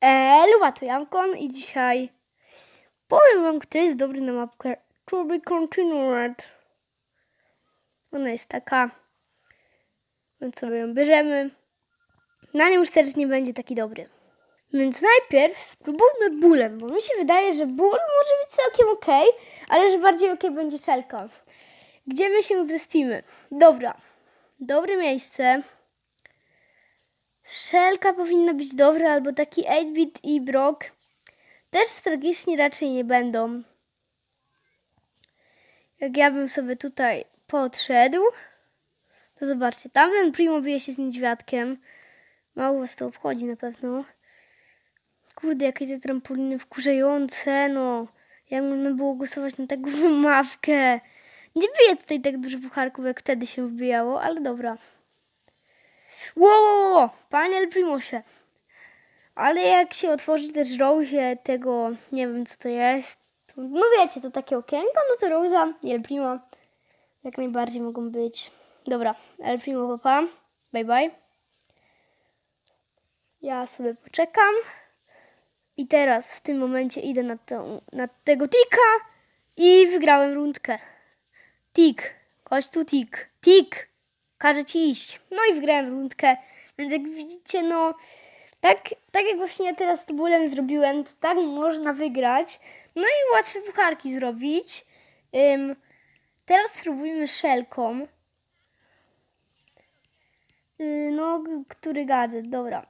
Eluwa, to Jamkon i dzisiaj powiem wam, kto jest dobry na mapkę To be continued. Ona jest taka, więc sobie ją bierzemy. Na nią już teraz nie będzie taki dobry. Więc najpierw spróbujmy bólem, bo mi się wydaje, że ból może być całkiem ok, ale że bardziej ok będzie szelka. Gdzie my się zrespimy? Dobra, dobre miejsce. Szelka powinna być dobra, albo taki 8-bit i Brock też strategiczni raczej nie będą. Jak ja bym sobie tutaj podszedł, to zobaczcie, tam ten Primo bije się z niedźwiadkiem. Mało was to obchodzi na pewno. Kurde, jakie te trampoliny wkurzające, no. Jak można było głosować na taką mawkę? Nie bije tutaj tak dużo pucharków, jak wtedy się wbijało, ale dobra. Wow, panie El Primosie. Ale jak się otworzy też Rose tego, nie wiem co to jest, no wiecie, to takie okienko, no to Rosa i El Primo jak najbardziej mogą być. Dobra, El Primo papa, bye bye. Ja sobie poczekam. I teraz w tym momencie idę na, tą, na tego tika i wygrałem rundkę. Tik, chodź tu tik, tik, każe ci iść. No i wygrałem rundkę, więc jak widzicie, no tak, tak jak właśnie teraz z bólem zrobiłem, to tak można wygrać. No i łatwe pucharki zrobić. Teraz spróbujmy szelką. Yy, no, który gadżet, dobra.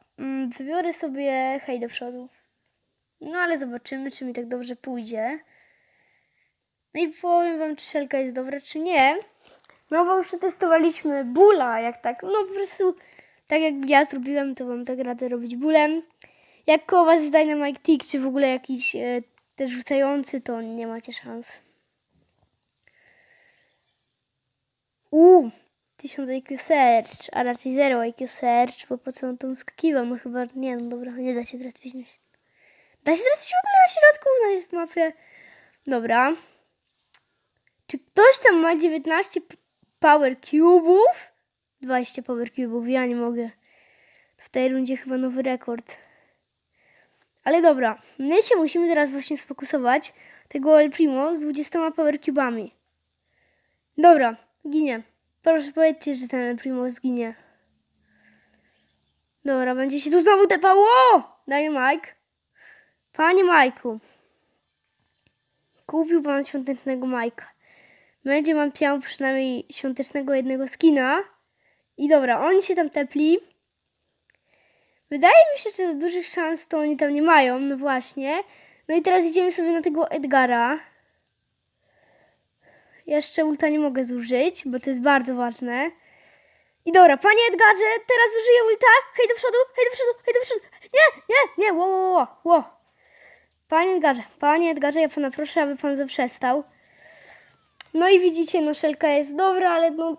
Wybiorę sobie hej do przodu. No ale zobaczymy, czy mi tak dobrze pójdzie. No i powiem wam, czy szelka jest dobra, czy nie. No bo już przetestowaliśmy bóla, jak tak, no po prostu tak jak ja zrobiłem, to wam tak radę robić bólem. Jak koło was jest Dynamite Tick, czy w ogóle jakiś e, też rzucający, to nie macie szans. Uuu, 1000 IQ Search, a raczej 0 IQ Search, bo po co on tą skakiwał? No chyba, nie no dobra, nie da się na- Da się zrespić w ogóle na środku na mapie. Dobra. Czy ktoś tam ma 19 p- Power Cube'ów? 20 Power Cube'ów, ja nie mogę. W tej rundzie chyba nowy rekord. Ale dobra, my się musimy teraz właśnie sfokusować tego El Primo z 20 Power Cube'ami. Dobra, ginie. Proszę powiedzcie, że ten El Primo zginie. Dobra, będzie się tu znowu tepało! Daję Mike. Panie Majku. Kupił pan świątecznego Majka. Będzie mam miał przynajmniej świątecznego jednego skina. I dobra, oni się tam tepli. Wydaje mi się, że dużych szans to oni tam nie mają, no właśnie. No i teraz idziemy sobie na tego Edgara. Jeszcze ulta nie mogę zużyć, bo to jest bardzo ważne. I dobra, panie Edgarze, teraz użyję ulta. Hej do przodu, hej do przodu, hej do przodu. Nie, nie, nie, wo, wo, wo, wo. Panie Edgarze, panie Edgarze, ja pana proszę, aby pan zaprzestał. No i widzicie, no Szelka jest dobra, ale no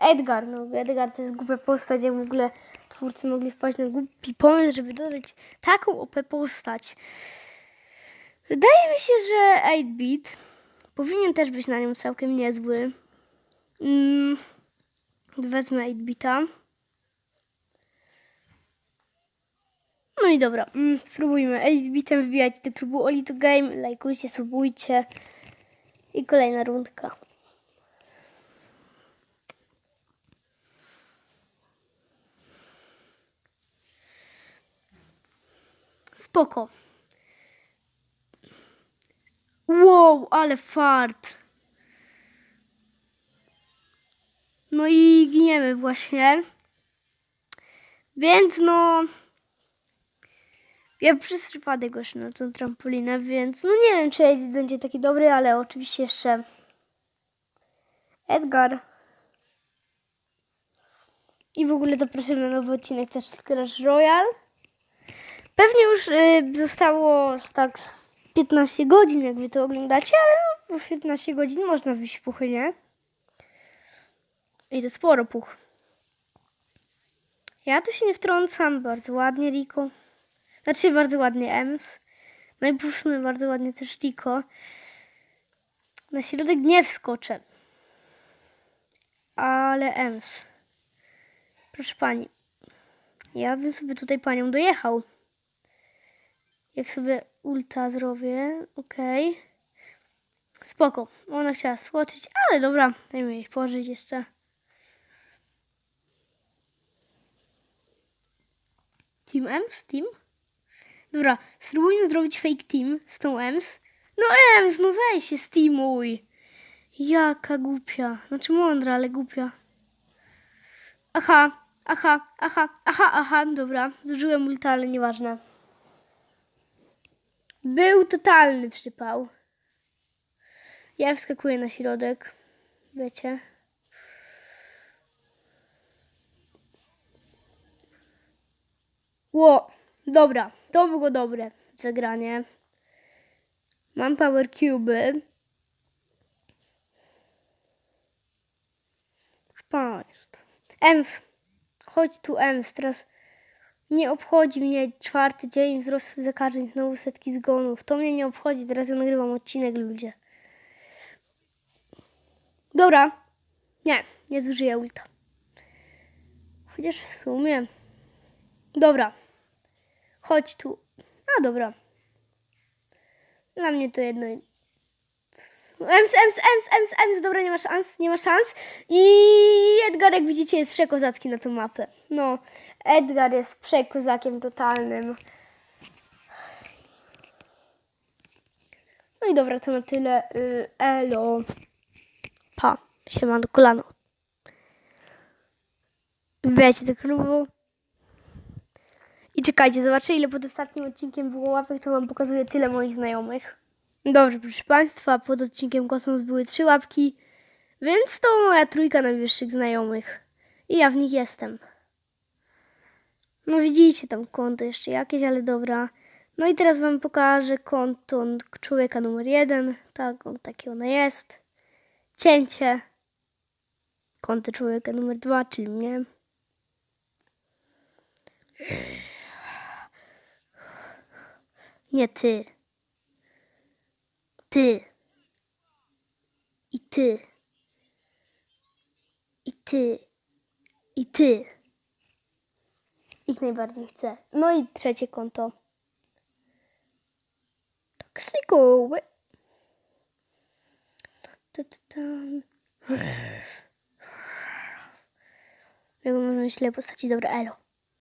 Edgar, no Edgar to jest głupia postać, jak w ogóle twórcy mogli wpaść na głupi pomysł, żeby dodać taką OP postać. Wydaje mi się, że 8-bit powinien też być na nią całkiem niezły. Mm, wezmę 8-bita. No i dobra, mm, spróbujmy 8-bitem wbijać do klubu Olito Game. Lajkujcie, subujcie. I kolejna rundka. Spoko. Wow, ale fart. No i giniemy właśnie. Więc no... Ja przez przypadek na tą trampolinę, więc no nie wiem, czy będzie taki dobry, ale oczywiście jeszcze Edgar. I w ogóle zapraszam na nowy odcinek też z Clash Royale. Pewnie już y, zostało tak z 15 godzin, jak wy to oglądacie, ale no, w 15 godzin można wyjść puchy, nie? I to sporo puch. Ja tu się nie wtrącam, bardzo ładnie Riko. Znaczy bardzo ładnie Ems. No i bardzo ładnie też Riko. Na środek nie wskoczę. Ale Ems. Proszę pani. Ja bym sobie tutaj panią dojechał. Jak sobie ulta zrobię, okej. Spoko. Ona chciała skoczyć, ale dobra, dajmy jej pożyć jeszcze. Team Ems? Team? Dobra, spróbujmy zrobić fake team z tą Ems. No Ems, no weź się steamuj. Jaka głupia. Znaczy mądra, ale głupia. Aha, aha, aha, aha, aha, dobra. Zużyłem ulta, ale nieważne. Był totalny przypał. Ja wskakuję na środek. Wiecie. Ło, dobra, to było dobre zagranie. Mam power cube. Państwa. Ems, chodź tu Ems, teraz nie obchodzi mnie czwarty dzień wzrostu zakażeń, znowu setki zgonów. To mnie nie obchodzi, teraz ja nagrywam odcinek ludzie. Dobra. Nie, nie zużyję ulta. Chociaż w sumie. Dobra. Chodź tu. A dobra. Dla mnie to jedno. Ems, ems, ems, ems, ems. Dobra, nie ma szans, nie ma szans. I Edgar, jak widzicie, jest przekozacki na tą mapę. No, Edgar jest przekozakiem totalnym. No i dobra, to na tyle. Y, Elo. Pa. Siemano kolano. Wbijajcie do klubu. I czekajcie, zobaczę ile pod ostatnim odcinkiem było łapek, to wam pokazuję tyle moich znajomych. Dobrze, proszę Państwa, pod odcinkiem Kosmos były trzy łapki, więc to moja trójka najwyższych znajomych. I ja w nich jestem. No widzicie tam konto jeszcze jakieś, ale dobra. No i teraz wam pokażę konto człowieka numer jeden. Tak, on, takie ono jest. Cięcie. Konto człowieka numer dwa, czyli mnie. Nie ty. Ty. I ty. I ty. I ty. Ich najbardziej chcę. No i trzecie konto. Tam. Jak można źle postaci. Dobra, elo.